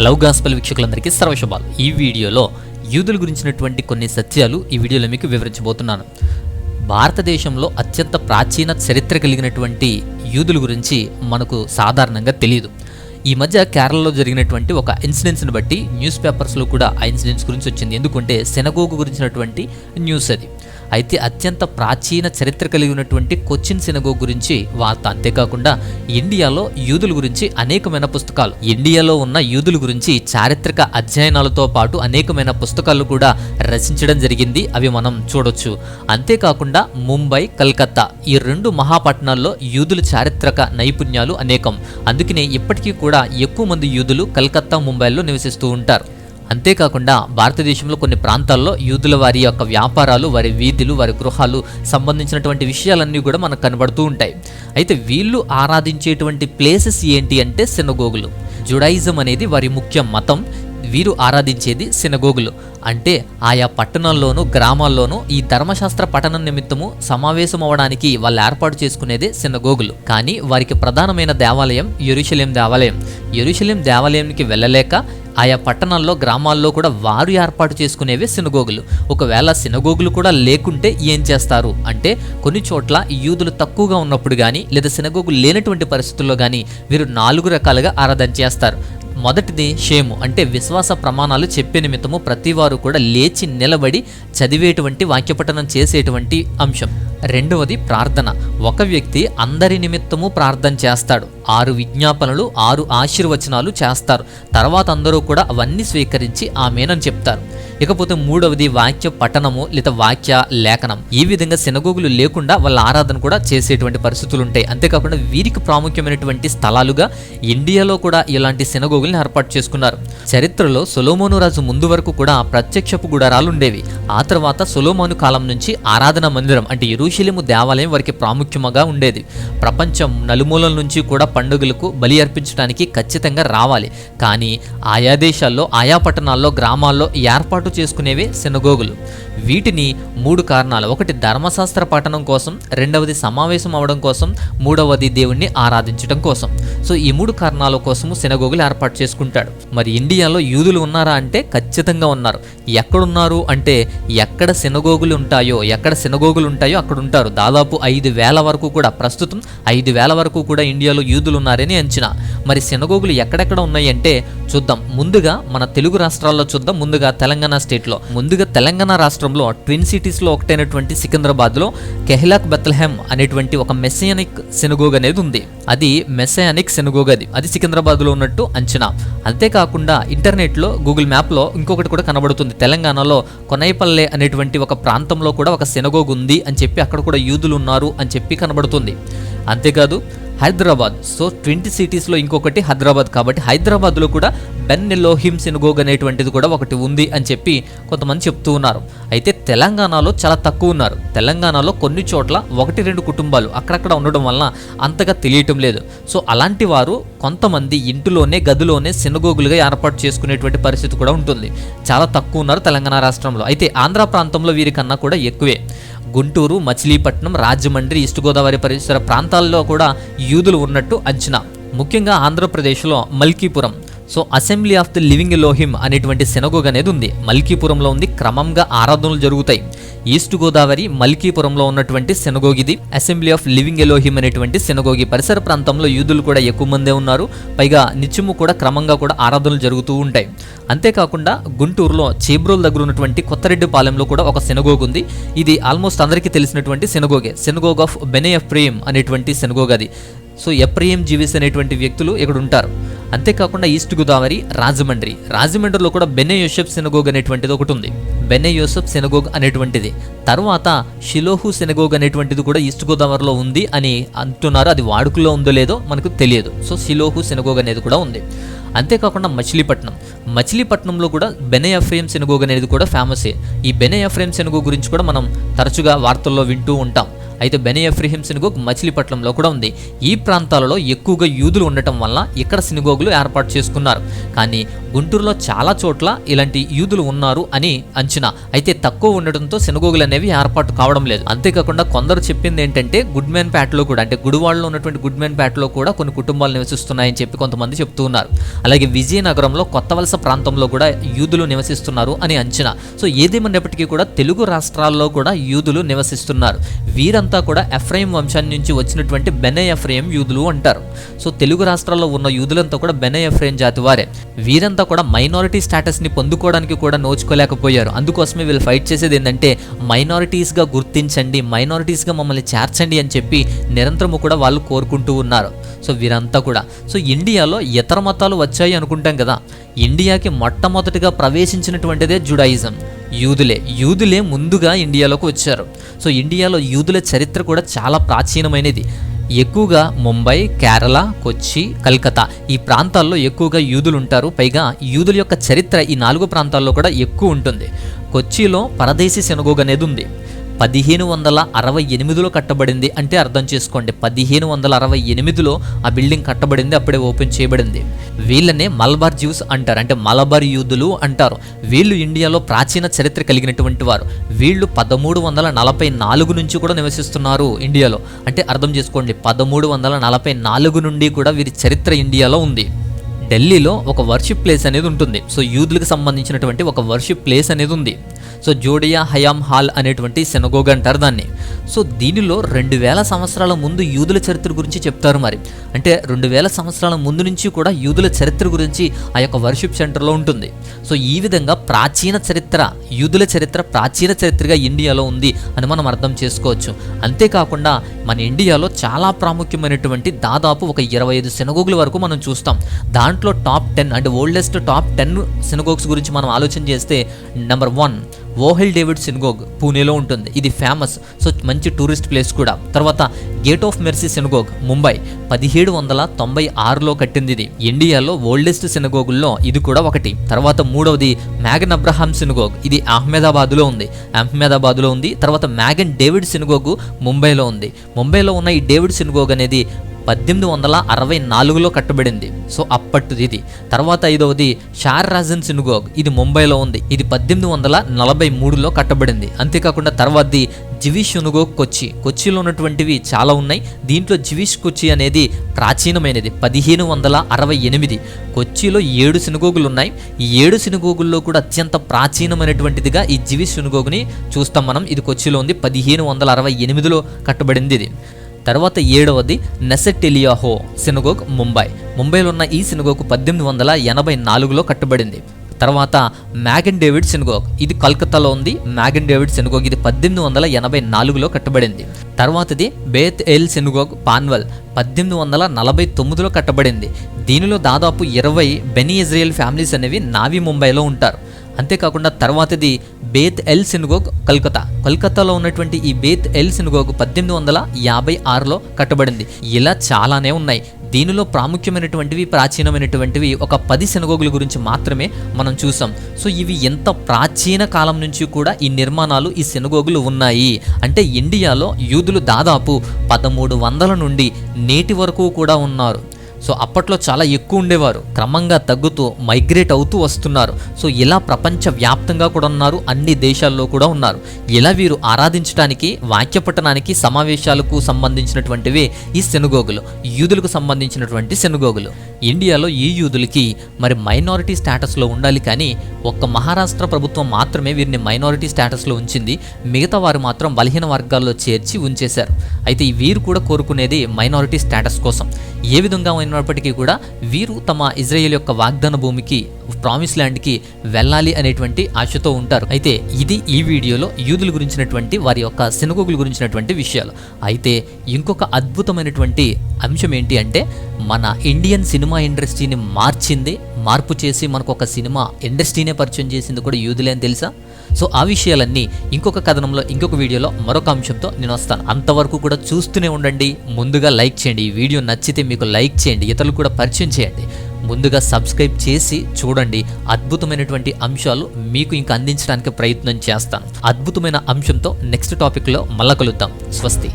Love gospel వీక్షకులందరికీ సర్వశుభాలు. ఈ వీడియోలో యూదుల గురించినటువంటి కొన్ని సత్యాలు ఈ వీడియోలో మీకు వివరించబోతున్నాను. భారతదేశంలో అత్యంత ప్రాచీన చరిత్ర కలిగినటువంటి యూదుల గురించి మనకు సాధారణంగా తెలియదు. ఈ మధ్య కేరళలో జరిగినటువంటి ఒక ఇన్సిడెంట్స్ని బట్టి న్యూస్ పేపర్స్లో కూడా ఆ ఇన్సిడెంట్స్ గురించి వచ్చింది. ఎందుకంటే సెనగోగు గురించినటువంటి న్యూస్ అది. అయితే అత్యంత ప్రాచీన చరిత్ర కలిగి ఉన్నటువంటి కొచ్చిన్ సినగో గురించి వార్త. అంతేకాకుండా ఇండియాలో యూదుల గురించి అనేకమైన పుస్తకాలు. ఇండియాలో ఉన్న యూదుల గురించి చారిత్రక అధ్యయనాలతో పాటు అనేకమైన పుస్తకాలు కూడా రచించడం జరిగింది. అవి మనం చూడొచ్చు. అంతేకాకుండా ముంబై కల్కత్తా ఈ రెండు మహాపట్టణాల్లో యూదుల చారిత్రక నైపుణ్యాలు అనేకం. అందుకనే ఇప్పటికీ కూడా ఎక్కువ మంది యూదులు కల్కత్తా ముంబైలో నివసిస్తూ ఉంటారు. అంతేకాకుండా భారతదేశంలో కొన్ని ప్రాంతాల్లో యూదుల వారి యొక్క వ్యాపారాలు వారి వీధులు వారి గృహాలు సంబంధించినటువంటి విషయాలన్నీ కూడా మనకు కనబడుతూ ఉంటాయి. అయితే వీళ్ళు ఆరాధించేటువంటి ప్లేసెస్ ఏంటి అంటే సినగోగులు జుడాయిజం అనేది వారి ముఖ్య మతం. వీరు ఆరాధించేది సినగోగులు. అంటే ఆయా పట్టణాల్లోనూ గ్రామాల్లోనూ ఈ ధర్మశాస్త్ర పఠనం నిమిత్తము సమావేశం అవ్వడానికి వాళ్ళు ఏర్పాటు చేసుకునేదే సినగోగులు. కానీ వారికి ప్రధానమైన దేవాలయం ఎరుషలేం దేవాలయం. ఎరుషలేం దేవాలయానికి వెళ్ళలేక ఆయా పట్టణాల్లో గ్రామాల్లో కూడా వారు ఏర్పాటు చేసుకునేవే సినగోగులు. ఒకవేళ సినగోగులు కూడా లేకుంటే ఏం చేస్తారు? అంటే కొన్ని చోట్ల యూదులు తక్కువగా ఉన్నప్పుడు కానీ లేదా సినగోగులు లేనటువంటి పరిస్థితుల్లో కానీ వీరు నాలుగు రకాలుగా ఆరాధన చేస్తారు. మొదటిది షేము. అంటే విశ్వాస ప్రమాణాలు చెప్పే నిమిత్తము ప్రతివారు కూడా లేచి నిలబడి చదివేటువంటి వాక్యపఠనం చేసేటువంటి అంశం. రెండవది ప్రార్థన. ఒక వ్యక్తి అందరి నిమిత్తము ప్రార్థన చేస్తాడు. ఆరు విజ్ఞాపనలు ఆరు ఆశీర్వచనాలు చేస్తారు. తర్వాత అందరూ కూడా అవన్నీ స్వీకరించి ఆమెనని చెప్తారు. ఇకపోతే మూడవది వాక్య పఠనము లేదా వాక్య లేఖనం. ఈ విధంగా సినగోగులు లేకుండా వాళ్ళ ఆరాధన కూడా చేసేటువంటి పరిస్థితులు ఉంటాయి. అంతేకాకుండా వీరికి ప్రాముఖ్యమైనటువంటి స్థలాలుగా ఇండియాలో కూడా ఇలాంటి సినగోగుల్ని ఏర్పాటు చేసుకున్నారు. చరిత్రలో సొలోమోను రాజు ముందు వరకు కూడా ప్రత్యక్షపు గుడారాలు ఉండేవి. ఆ తర్వాత సొలోమోను కాలం నుంచి ఆరాధన మందిరం అంటే ఇరుషిలిము దేవాలయం వారికి ప్రాముఖ్యముగా ఉండేది. ప్రపంచం నలుమూలల నుంచి కూడా పండుగలకు బలి అర్పించడానికి ఖచ్చితంగా రావాలి. కానీ ఆయా దేశాల్లో ఆయా పట్టణాల్లో గ్రామాల్లో ఏర్పాటు చేసుకునేవే సినగోగులు వీటిని మూడు కారణాలు. ఒకటి ధర్మశాస్త్ర పఠనం కోసం రెండవది సమావేశం అవడం కోసం మూడవది దేవుణ్ణి ఆరాధించడం కోసం. సో ఈ మూడు కారణాల కోసము సినగోగులు ఏర్పాటు చేసుకుంటాడు. మరి ఇండియాలో యూదులు ఉన్నారా అంటే ఖచ్చితంగా ఉన్నారు. ఎక్కడున్నారు అంటే ఎక్కడ సినగోగులు ఉంటాయో ఎక్కడ సినగోగులు ఉంటాయో అక్కడ ఉంటారు. దాదాపు ఐదు వేల వరకు కూడా ప్రస్తుతం ఐదు వేల వరకు కూడా ఇండియాలో యూదులు ఉన్నారని అంచనా. మరి సినగోగులు ఎక్కడెక్కడ ఉన్నాయి అంటే చూద్దాం. ముందుగా మన తెలుగు రాష్ట్రాల్లో చూద్దాం. ముందుగా తెలంగాణ స్టేట్లో. ముందుగా తెలంగాణ రాష్ట్రంలో ట్విన్ సిటీస్లో ఒకటైనటువంటి సికింద్రాబాద్లో కెహ్లాక్ బెత్లహెమ్ అనేటువంటి ఒక మెస్సియనిక్ సెనుగోగ్ అనేది ఉంది. అది మెస్సయానిక్ సెనుగోగ్ అది అది సికింద్రాబాద్లో ఉన్నట్టు అంచనా. అంతేకాకుండా ఇంటర్నెట్లో గూగుల్ మ్యాప్లో ఇంకొకటి కూడా కనబడుతుంది. తెలంగాణలో కొనైపల్లె అనేటువంటి ఒక ప్రాంతంలో కూడా ఒక సెనగోగ్ ఉంది అని చెప్పి అక్కడ కూడా యూదులు ఉన్నారు అని చెప్పి కనబడుతుంది. అంతేకాదు హైదరాబాద్. సో ట్వంటీ సిటీస్లో ఇంకొకటి హైదరాబాద్ కాబట్టి హైదరాబాద్లో కూడా బెన్ ఎలోహిమ్ సినుగోగ్ అనేటువంటిది కూడా ఒకటి ఉంది అని చెప్పి కొంతమంది చెప్తూ ఉన్నారు. అయితే తెలంగాణలో చాలా తక్కువ ఉన్నారు. తెలంగాణలో కొన్ని చోట్ల ఒకటి రెండు కుటుంబాలు అక్కడక్కడ ఉండడం వలన అంతగా తెలియటం లేదు. సో అలాంటి వారు కొంతమంది ఇంటిలోనే గదిలోనే సినగోగులుగా ఏర్పాటు చేసుకునేటువంటి పరిస్థితి కూడా ఉంటుంది. చాలా తక్కువ ఉన్నారు తెలంగాణ రాష్ట్రంలో. అయితే ఆంధ్ర ప్రాంతంలో వీరికన్నా కూడా ఎక్కువే. గుంటూరు మచిలీపట్నం రాజమండ్రి ఈస్ట్ గోదావరి పరిసర ప్రాంతాల్లో కూడా యూదులు ఉన్నట్టు అంచనా. ముఖ్యంగా ఆంధ్రప్రదేశ్లో Malkipuram. So assembly of the living Elohim అనేటువంటి సెనగోగ్ అనేది ఉంది. మల్కీపురంలో ఉంది. క్రమంగా ఆరాధనలు జరుగుతాయి. ఈస్ట్ గోదావరి మల్కీపురంలో ఉన్నటువంటి సెనగోగిది అసెంబ్లీ ఆఫ్ లివింగ్ ఎలోహిమ్ అనేటువంటి సెనగోగి పరిసర ప్రాంతంలో యూదులు కూడా ఎక్కువ మందే ఉన్నారు. పైగా నిత్యము కూడా క్రమంగా కూడా ఆరాధనలు జరుగుతూ ఉంటాయి. అంతేకాకుండా గుంటూరులో చేబ్రోల్ దగ్గర ఉన్నటువంటి కొత్తరెడ్డిపాలెంలో కూడా ఒక సెనగోగ్ ఉంది. ఇది ఆల్మోస్ట్ అందరికీ తెలిసినటువంటి సెనగోగే. సెనగోగ్ ఆఫ్ బెనే ఎఫ్రేమ్ అనేటువంటి సెనగోగ్ అది. సో ఎప్రియం జీవిస్ అనేటువంటి వ్యక్తులు ఇక్కడ ఉంటారు. అంతేకాకుండా ఈస్ట్ గోదావరి రాజమండ్రి. రాజమండ్రిలో కూడా బెనే యోసెఫ్ సెనగోగ్ అనేటువంటిది ఒకటి ఉంది. బెనే యోసెఫ్ సెనగోగ్ అనేటువంటిది. తర్వాత షిలోహు సెనగోగ్ అనేటువంటిది కూడా ఈస్ట్ గోదావరిలో ఉంది అని అంటున్నారు. అది వాడుకలో ఉందో లేదో మనకు తెలియదు. సో షిలోహు సెనగోగ్ అనేది కూడా ఉంది. అంతేకాకుండా మచిలీపట్నం. మచిలీపట్నంలో కూడా బెనే ఎఫ్రేమ్ సెనగోగ్ అనేది కూడా ఫేమసే. ఈ బెనే అఫ్రేమ్ సెనగోగ్ గురించి కూడా మనం తరచుగా వార్తల్లో వింటూ ఉంటాం. అయితే బెనీ అఫ్రిహిం సినుగోగ్ మచిలీపట్నంలో కూడా ఉంది. ఈ ప్రాంతాలలో ఎక్కువగా యూదులు ఉండటం వల్ల ఇక్కడ సినిగోగులు ఏర్పాటు చేసుకున్నారు. కానీ గుంటూరులో చాలా చోట్ల ఇలాంటి యూదులు ఉన్నారు అని అంచనా. అయితే తక్కువ ఉండడంతో సినుగోగులు అనేవి ఏర్పాటు కావడం లేదు. అంతేకాకుండా కొందరు చెప్పింది ఏంటంటే గుడ్ మ్యాన్ ప్యాట్లో కూడా అంటే గుడివాడలో ఉన్నటువంటి గుడ్ మ్యాన్ ప్యాట్లో కూడా కొన్ని కుటుంబాలు నివసిస్తున్నాయని చెప్పి కొంతమంది చెప్తూ ఉన్నారు. అలాగే విజయనగరంలో కొత్త వలస ప్రాంతంలో కూడా యూదులు నివసిస్తున్నారు అని అంచనా. సో ఏదేమైనప్పటికీ కూడా తెలుగు రాష్ట్రాల్లో కూడా యూదులు నివసిస్తున్నారు. వీరంతా కూడా ఎఫ్రాయిం వంశాన్ని నుంచి వచ్చినటువంటి బెనే ఎఫ్రాయిం యూదులు అంటారు. సో తెలుగు రాష్ట్రాల్లో ఉన్న యూదులంతా కూడా బెనే ఎఫ్రాయిం జాతి వారే. వీరంతా కూడా మైనారిటీ స్టేటస్ని పొందుకోవడానికి కూడా నోచుకోలేకపోయారు. అందుకోసమే వీళ్ళు ఫైట్ చేసేది ఏంటంటే మైనారిటీస్గా గుర్తించండి మైనారిటీస్గా మమ్మల్ని చేర్చండి అని చెప్పి నిరంతరము కూడా వాళ్ళు కోరుకుంటూ ఉన్నారు. సో వీరంతా కూడా. సో ఇండియాలో ఇతర మతాలు వచ్చాయి అనుకుంటాం కదా. ఇండియాకి మొట్టమొదటిగా ప్రవేశించినటువంటిదే జుడాయిజం. యూదులే. యూదులే ముందుగా ఇండియాలోకి వచ్చారు. సో ఇండియాలో యూదుల చరిత్ర కూడా చాలా ప్రాచీనమైనది. ఎక్కువగా ముంబై కేరళ కొచ్చి కల్కత్తా ఈ ప్రాంతాల్లో ఎక్కువగా యూదులు ఉంటారు పైగా యూదుల యొక్క చరిత్ర ఈ నాలుగు ప్రాంతాల్లో కూడా ఎక్కువ ఉంటుంది. కొచ్చిలో పరదేశీ సెనగోగ్ అనేది ఉంది పదిహేను వందల అరవై ఎనిమిదిలో కట్టబడింది అంటే అర్థం చేసుకోండి. పదిహేను వందల అరవై ఎనిమిదిలో ఆ బిల్డింగ్ కట్టబడింది అప్పుడే ఓపెన్ చేయబడింది. వీళ్ళనే మలబార్ జ్యూస్ అంటారు అంటే మలబార్ యూదులు అంటారు. వీళ్ళు ఇండియాలో ప్రాచీన చరిత్ర కలిగినటువంటి వారు. వీళ్ళు పదమూడు వందల నలభై నాలుగు నుంచి కూడా నివసిస్తున్నారు ఇండియాలో. అంటే అర్థం చేసుకోండి పదమూడు వందల నలభై నాలుగు నుండి కూడా వీరి చరిత్ర ఇండియాలో ఉంది. ఢిల్లీలో ఒక వర్షిప్ ప్లేస్ అనేది ఉంటుంది. సో యూదులకు సంబంధించినటువంటి ఒక వర్షిప్ ప్లేస్ అనేది ఉంది. సో జోడియా హయామ్ హాల్ అనేటువంటి సెనగోగ్ అంటారు దాన్ని. సో దీనిలో రెండు వేల సంవత్సరాల ముందు యూదుల చరిత్ర గురించి చెప్తారు మరి. అంటే రెండు వేల సంవత్సరాల ముందు నుంచి కూడా యూదుల చరిత్ర గురించి ఆ యొక్క వర్షిప్ సెంటర్లో ఉంటుంది. సో ఈ విధంగా ప్రాచీన చరిత్ర యూదుల చరిత్ర ప్రాచీన చరిత్రగా ఇండియాలో ఉంది అని మనం అర్థం చేసుకోవచ్చు. అంతేకాకుండా మన ఇండియాలో చాలా ప్రాముఖ్యమైనటువంటి దాదాపు ఒక ఇరవై ఐదు సినగోగుల వరకు మనం చూస్తాం. దాంట్లో టాప్ టెన్ అంటే ఓల్డెస్ట్ టాప్ టెన్ సినగోగ్స్ గురించి మనం ఆలోచన చేస్తే number one Ohel David synagogue పూణేలో ఉంటుంది. ఇది ఫేమస్ సో మంచి టూరిస్ట్ ప్లేస్ కూడా. తర్వాత gate of mercy synagogue Mumbai. పదిహేడు వందల తొంభై ఆరులో కట్టింది ఇది. ఇండియాలో ఓల్డెస్ట్ సినగోగుల్లో ఇది కూడా ఒకటి. తర్వాత మూడవది మ్యాగన్ అబ్రహాం సినగోగ్. ఇది అహ్మదాబాద్లో ఉంది. అహ్మదాబాద్లో ఉంది. తర్వాత మ్యాగన్ డేవిడ్ సినగోగు ముంబైలో ఉంది. ముంబైలో ఉన్న ఈ డేవిడ్ సినగోగ్ అనేది పద్దెనిమిది వందల అరవై నాలుగులో కట్టబడింది. సో అప్పటిది ఇది. తర్వాత ఐదవది షార్ రాజన్ సినుగోగ్. ఇది ముంబైలో ఉంది. ఇది పద్దెనిమిది వందల నలభై మూడులో కట్టబడింది. అంతేకాకుండా తర్వాతది జివిష్ యునుగోగ్ కొచ్చి. కొచ్చిలో ఉన్నటువంటివి చాలా ఉన్నాయి. దీంట్లో జివిష్ కొచ్చి అనేది ప్రాచీనమైనది. పదిహేను వందల అరవై ఎనిమిది. కొచ్చిలో ఏడు సినుగోగులు ఉన్నాయి ఈ ఏడు సినుగోగుల్లో కూడా అత్యంత ప్రాచీనమైనటువంటిదిగా ఈ జివిష్ సినుగోగుని చూస్తాం మనం. ఇది కొచ్చిలో ఉంది. పదిహేను వందల అరవై ఎనిమిదిలో కట్టబడింది ఇది. తర్వాత ఏడవది నెసెటెలియాహో సినగోగ్ ముంబై. ముంబైలో ఉన్న ఈ సినగోగ్ పద్దెనిమిది వందల ఎనభై నాలుగులో కట్టబడింది. తర్వాత మ్యాగన్ డేవిడ్ సినగోగ్. ఇది కల్కత్తాలో ఉంది. మ్యాగన్ డేవిడ్ సినగోగ్ ఇది పద్దెనిమిది వందల ఎనభై నాలుగులో కట్టబడింది. తర్వాతది బేత్ ఎల్ సినగోగ్ పాన్వల్ పద్దెనిమిది వందల నలభై తొమ్మిదిలో కట్టబడింది. దీనిలో దాదాపు ఇరవై బెనీ ఇజ్రాయెల్ ఫ్యామిలీస్ అనేవి నావీ ముంబైలో ఉంటారు. అంతేకాకుండా తర్వాతది బేత్ ఎల్ సినుగోగ్ కల్కత్తా కల్కత్తాలో ఉన్నటువంటి ఈ బేత్ ఎల్ సినుగోగ్ పద్దెనిమిది వందల యాభై ఆరులో కట్టబడింది. ఇలా చాలానే ఉన్నాయి. దీనిలో ప్రాముఖ్యమైనటువంటివి ప్రాచీనమైనటువంటివి ఒక పది సినగోగుల గురించి మాత్రమే మనం చూసాం. సో ఇవి ఎంత ప్రాచీన కాలం నుంచి కూడా ఈ నిర్మాణాలు ఈ సినగోగులు ఉన్నాయి. అంటే ఇండియాలో యూదులు దాదాపు పదమూడు వందల నుండి నేటి వరకు కూడా ఉన్నారు. సో అప్పట్లో చాలా ఎక్కువ ఉండేవారు. క్రమంగా తగ్గుతూ మైగ్రేట్ అవుతూ వస్తున్నారు. సో ఇలా ప్రపంచ వ్యాప్తంగా కూడా ఉన్నారు. అన్ని దేశాల్లో కూడా ఉన్నారు. ఇలా వీరు ఆరాధించడానికి వాక్య పట్టణానికి సమావేశాలకు సంబంధించినటువంటివి ఈ సెనుగోగులు యూదులకు సంబంధించినటువంటి సెనుగోగులు ఇండియాలో ఈ యూదులకి మరి మైనారిటీ స్టేటస్లో ఉండాలి కానీ ఒక్క మహారాష్ట్ర ప్రభుత్వం మాత్రమే వీరిని మైనారిటీ స్టేటస్లో ఉంచింది. మిగతా వారు మాత్రం బలహీన వర్గాల్లో చేర్చి ఉంచేశారు. అయితే వీరు కూడా కోరుకునేది మైనారిటీ స్టేటస్ కోసం. ఏ విధంగా అయినప్పటికీ కూడా వీరు తమ ఇజ్రాయెల్ యొక్క వాగ్దాన భూమికి ప్రామిస్ ల్యాండ్కి వెళ్ళాలి అనేటువంటి ఆశతో ఉంటారు. అయితే ఇది ఈ వీడియోలో యూదుల గురించినటువంటి వారి యొక్క సినగోగుల గురించినటువంటి విషయాలు. అయితే ఇంకొక అద్భుతమైనటువంటి అంశం ఏంటి అంటే మన ఇండియన్ సినిమా ఇండస్ట్రీని మార్చింది మార్పు చేసి మనకు ఒక సినిమా ఇండస్ట్రీనే పరిచయం చేసింది కూడా యూదులే అని తెలుసా? సో ఆ విషయాలన్నీ ఇంకొక కథనంలో ఇంకొక వీడియోలో మరొక అంశంతో నేను వస్తాను. అంతవరకు కూడా చూస్తూనే ఉండండి. ముందుగా లైక్ చేయండి. ఈ వీడియో నచ్చితే మీకు లైక్ చేయండి. ఇతరులు కూడా పరిచయం చేయండి. ముందుగా సబ్స్క్రైబ్ చేసి చూడండి. అద్భుతమైనటువంటి అంశాలు మీకు ఇంకా అందించడానికి ప్రయత్నం చేస్తాను. అద్భుతమైన అంశంతో నెక్స్ట్ టాపిక్లో మళ్ళా కలుద్దాం. స్వస్తి.